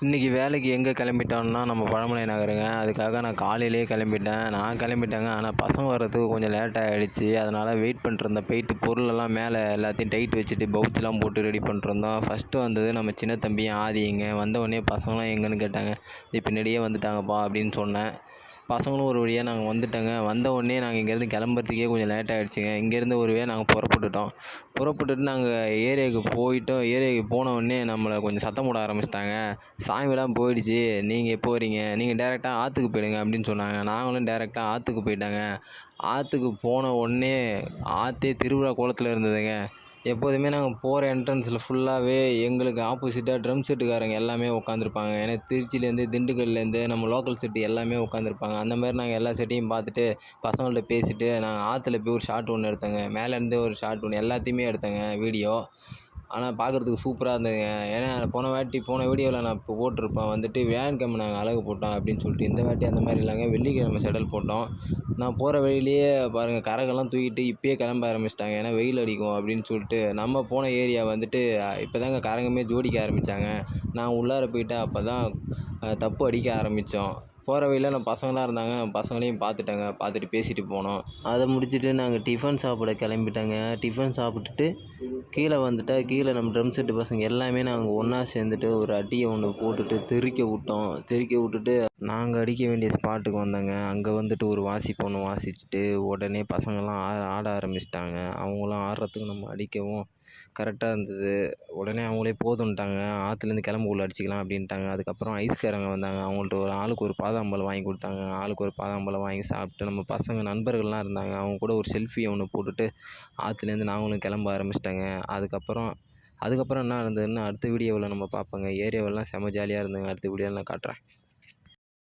இன்றைக்கி வேலைக்கு எங்கே கிளம்பிட்டோம்னா நம்ம பழமலை நகருங்க. அதுக்காக நான் காலையிலேயே கிளம்பிட்டேன். நான் கிளம்பிட்டேங்க. ஆனால் பசங்க வர்றதுக்கு கொஞ்சம் லேட் ஆகிடுச்சி அதனால் வெயிட் பண்ணிட்டுருந்தேன் போயிட்டு பொருளெல்லாம் மேலே எல்லாத்தையும் டைட் வச்சுட்டு பவுச்செலாம் போட்டு ரெடி பண்ணிட்டுருந்தோம் ஃபஸ்ட்டு வந்தது நம்ம சின்ன தம்பியும் ஆதிங்க. வந்தவொடனே பசங்களாம் எங்கேன்னு கேட்டாங்க. "இது பின்னாடியே வந்துட்டாங்கப்பா அப்படின்னு சொன்னேன். பசங்களும் ஒரு வழியாக நாங்கள் வந்துட்டோங்க. வந்த உடனே நாங்கள் இங்கேருந்து கிளம்புறதுக்கே கொஞ்சம் லேட் ஆகிடுச்சிங்க இங்கேருந்து ஒரு வழியாக நாங்கள் புறப்பட்டுட்டோம். புறப்பட்டுட்டு நாங்கள் ஏரியாவுக்கு போயிட்டோம். ஏரியாவுக்கு போன உடனே நம்மளை கொஞ்சம் சத்தம் போட ஆரம்பிச்சிட்டாங்க. சாமிலாம் போயிடுச்சு. நீங்கள் எப்போ வரீங்க? நீங்கள் டேரெக்டாக ஆற்றுக்கு போயிடுங்க அப்படின்னு சொன்னாங்க. நாங்களும் டேரெக்டாக ஆற்றுக்கு போயிட்டாங்க. ஆற்றுக்கு போன உடனே ஆற்றே திருவிழா கோலத்தில் இருந்ததுங்க. எப்போதுமே நாங்கள் போகிற என்ட்ரன்ஸில் ஃபுல்லாகவே எங்களுக்கு ஆப்போசிட்டாக ட்ரம் செட்டுக்காரங்க எல்லாமே உட்காந்துருப்பாங்க ஏன்னா திருச்சிலேருந்து திண்டுக்கல்லேருந்து நம்ம லோக்கல் செட்டு எல்லாமே உட்காந்துருப்பாங்க அந்த மாதிரி நாங்கள் எல்லா செட்டையும் பார்த்துட்டு பசங்கள்ட்ட பேசிவிட்டு நாங்கள் ஆற்றுல போய் ஒரு ஷார்ட் ஒன்று எடுத்தோங்க. மேலேருந்து ஒரு ஷார்ட் ஒன்று எல்லாத்தையுமே எடுத்தேங்க வீடியோ ஆனால் பார்க்குறதுக்கு சூப்பராக இருந்ததுங்க. ஏன்னா போன வாட்டி போன வீடியோவில் நான் இப்போ போட்டிருப்பேன். வந்துட்டு வேன் கேம் நாங்கள் அழகு போட்டோம் அப்படின்னு சொல்லிட்டு இந்த வாட்டி அந்த மாதிரி இல்லைங்க. வெள்ளிக்கிழமை செடல் போட்டோம். நான் போகிற வழியிலேயே பாருங்கள் கரகெல்லாம் தூக்கிட்டு இப்போயே கிளம்ப ஆரம்பிச்சிட்டாங்க. ஏன்னா வெயில் அடிக்கும் அப்படின்னு சொல்லிட்டு நம்ம போன ஏரியா வந்துட்டு இப்போ தாங்க கரங்கமே ஜோடிக்க ஆரம்பித்தாங்க நான் உள்ளார போயிட்டு அப்போ தான் தப்பு அடிக்க ஆரம்பித்தோம் போகிற வழியில் நம்ம பசங்களாம் இருந்தாங்க. பசங்களையும் பார்த்துட்டேங்க. பார்த்துட்டு பேசிட்டு போனோம். அதை முடிச்சுட்டு நாங்கள் டிஃபன் சாப்பிட கிளம்பிட்டேங்க. டிஃபன் சாப்பிட்டுட்டு கீழே வந்துட்டா கீழே நம்ம ட்ரம் செட்டு பசங்க எல்லாமே நாங்கள் ஒன்றா சேர்ந்துட்டு ஒரு அடியை ஒன்று போட்டுட்டு தெறிக்க விட்டோம். தெறிக்க விட்டுட்டு நாங்கள் அடிக்க வேண்டிய ஸ்பாட்டுக்கு வந்தாங்க. அங்கே வந்துட்டு ஒரு வாசிப்பு ஒன்று வாசிச்சுட்டு உடனே பசங்கள்லாம் ஆட ஆட ஆரம்பிச்சிட்டாங்க. அவங்களாம் ஆடுறதுக்கு நம்ம அடிக்கவும் கரெக்டாக இருந்தது. உடனே அவங்களே போதுன்ட்டாங்க ஆற்றுலேருந்து கிளம்பு உள்ள அடிச்சிக்கலாம் அப்படின்ட்டாங்க. அதுக்கப்புறம் ஐஸ்காரங்க வந்தாங்க. அவங்கள்ட்ட ஒரு ஆளுக்கு ஒரு பாதாம்பழம் வாங்கி கொடுத்தாங்க. ஆளுக்கு ஒரு பாதாம்பழம் வாங்கி சாப்பிட்டு நம்ம பசங்க நண்பர்கள்லாம் இருந்தாங்க. அவங்க கூட ஒரு செல்ஃபி ஒன்று போட்டுட்டு ஆற்றுலேருந்து நாங்களும் கிளம்ப ஆரம்பிச்சிட்டாங்க. அதுக்கப்புறம் அதுக்கப்புறம் என்ன இருந்ததுன்னு அடுத்த வீடியோவில் நம்ம பார்ப்போங்க. ஏரியாவெல்லாம் செம்ம ஜாலியாக இருந்ததுங்க. அடுத்த வீடியோவில் நான் காட்டுறேன்.